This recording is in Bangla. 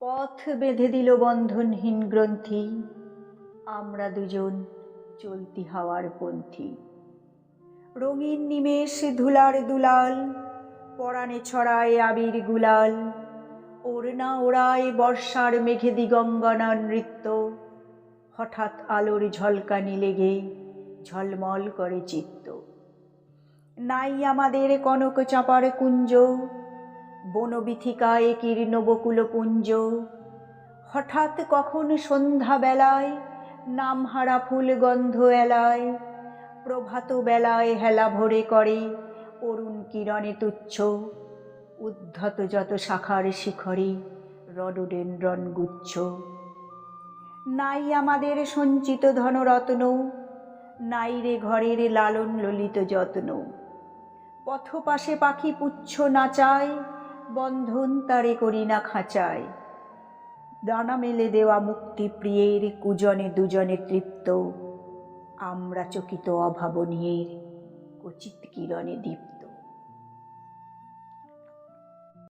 পথ বেঁধে দিল বন্ধনহীন গ্রন্থি। আমরা দুজন চলতি হাওয়ার পন্থী। রঙিন নিমেষ ধুলার দুলাল পরাণে ছড়ায় আবির গুলাল, ওড়না ওড়ায় বর্ষার মেঘে দিগঙ্গনার নৃত্য। হঠাৎ আলোর ঝলকানি লেগে ঝলমল করে চিত্ত। নাই আমাদের কনক চাপার কুঞ্জ বনবিথিকায় কীর্ণ বকুল পুঞ্জ হঠাৎ কখন সন্ধ্যা বেলায় নামহারা ফুল গন্ধ এলায়, প্রভাত বেলায় হেলা ভরে করে অরুণ কিরণে তুচ্ছ। উদ্ধত যত শাখার শিখরে রডোডেন্ড্রন গুচ্ছ। নাই আমাদের সঞ্চিত ধনরত্ন, নাই রে ঘরের লালন ললিত যত্ন। পথপাশে পাখি পুচ্ছ নাচায় বন্ধন তারে করি না খাঁচায়। দানা মেলে দেওয়া মুক্তি প্রিয়ের, কুজনে দুজনে তৃপ্ত। আমরা চকিত অভাবনীয়ের, কচিত কিরণে দীপ্ত।